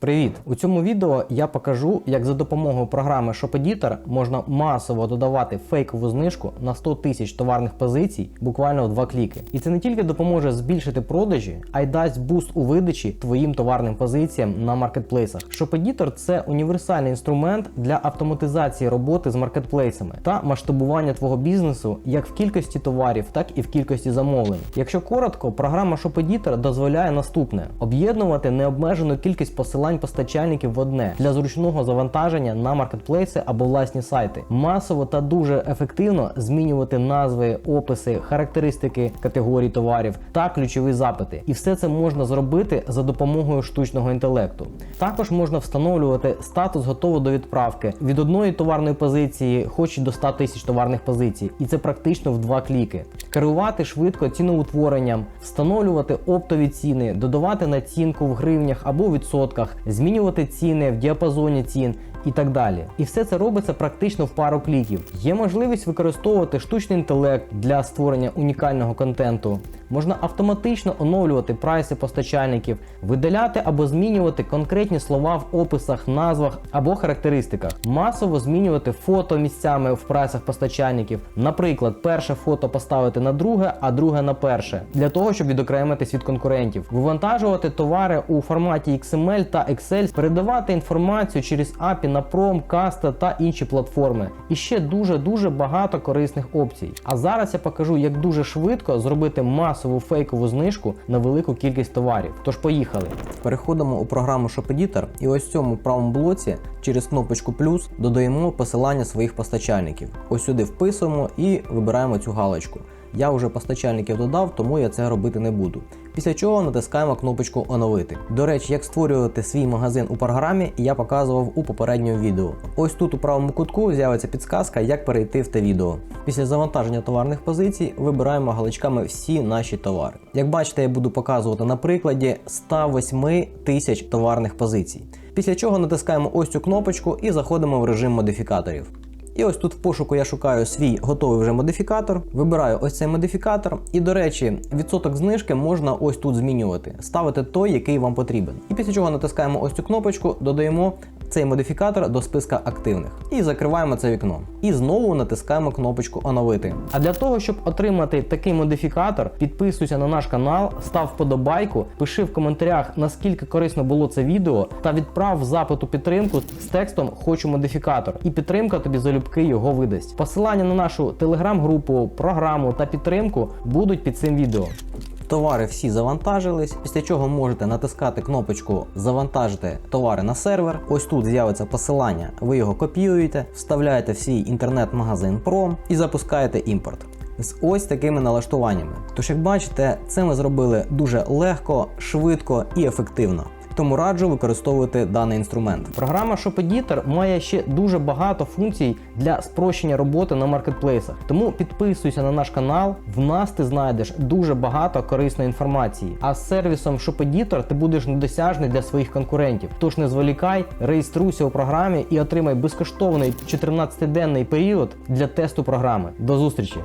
Привіт! У цьому відео я покажу, як за допомогою програми ShopEditor можна масово додавати фейкову знижку на 100 тисяч товарних позицій буквально в два кліки. І це не тільки допоможе збільшити продажі, а й дасть буст у видачі твоїм товарним позиціям на маркетплейсах. ShopEditor – це універсальний інструмент для автоматизації роботи з маркетплейсами та масштабування твого бізнесу як в кількості товарів, так і в кількості замовлень. Якщо коротко, програма ShopEditor дозволяє наступне: об'єднувати необмежену кількість посилань постачальників в одне для зручного завантаження на маркетплейси або власні сайти, масово та дуже ефективно змінювати назви, описи, характеристики категорій товарів та ключові запити. І все це можна зробити за допомогою штучного інтелекту. Також можна встановлювати статус готово до відправки від одної товарної позиції, хоч і до 100 тисяч товарних позицій, і це практично в два кліки. Керувати швидко ціноутворенням, встановлювати оптові ціни, додавати націнку в гривнях або відсотках, змінювати ціни в діапазоні цін. І так далі. І все це робиться практично в пару кліків. Є можливість використовувати штучний інтелект для створення унікального контенту. Можна автоматично оновлювати прайси постачальників, видаляти або змінювати конкретні слова в описах, назвах або характеристиках, масово змінювати фото місцями в прайсах постачальників. Наприклад, перше фото поставити на друге, а друге на перше, для того, щоб відокремитись від конкурентів, вивантажувати товари у форматі XML та Excel, передавати інформацію через API на Prom, Kasta та інші платформи. І ще дуже дуже багато корисних опцій. А зараз я покажу, як дуже швидко зробити масову фейкову знижку на велику кількість товарів. Тож поїхали. Переходимо у програму ShopEditor і ось в цьому правому блоці через кнопочку плюс додаємо посилання своїх постачальників. Ось сюди вписуємо і вибираємо цю галочку. Я вже постачальників додав, тому я це робити не буду. Після чого натискаємо кнопочку оновити. До речі, як створювати свій магазин у програмі, я показував у попередньому відео. Ось тут у правому кутку з'явиться підсказка, як перейти в те відео. Після завантаження товарних позицій вибираємо галочками всі наші товари. Як бачите, я буду показувати на прикладі 108 тисяч товарних позицій. Після чого натискаємо ось цю кнопочку і заходимо в режим модифікаторів. І ось тут в пошуку я шукаю свій готовий вже модифікатор, вибираю ось цей модифікатор. І, до речі, відсоток знижки можна ось тут змінювати, ставити той, який вам потрібен. І після чого натискаємо ось цю кнопочку, додаємо цей модифікатор до списка активних і закриваємо це вікно. І знову натискаємо кнопочку оновити. А для того, щоб отримати такий модифікатор, підписуйся на наш канал, став вподобайку, пиши в коментарях, наскільки корисно було це відео, та відправ запит у підтримку з текстом Хочу модифікатор. І підтримка тобі залюбки його видасть. Посилання на нашу телеграм-групу, програму та підтримку будуть під цим відео. Товари всі завантажились, після чого можете натискати кнопочку Завантажити товари на сервер. Ось тут з'явиться посилання, ви його копіюєте, вставляєте в свій інтернет-магазин Prom і запускаєте імпорт. З ось такими налаштуваннями. Тож, як бачите, це ми зробили дуже легко, швидко і ефективно. Тому раджу використовувати даний інструмент. Програма ShopEditor має ще дуже багато функцій для спрощення роботи на маркетплейсах. Тому підписуйся на наш канал. В нас ти знайдеш дуже багато корисної інформації. А з сервісом ShopEditor ти будеш недосяжний для своїх конкурентів. Тож не зволікай, реєструйся у програмі і отримай безкоштовний 14-денний період для тесту програми. До зустрічі!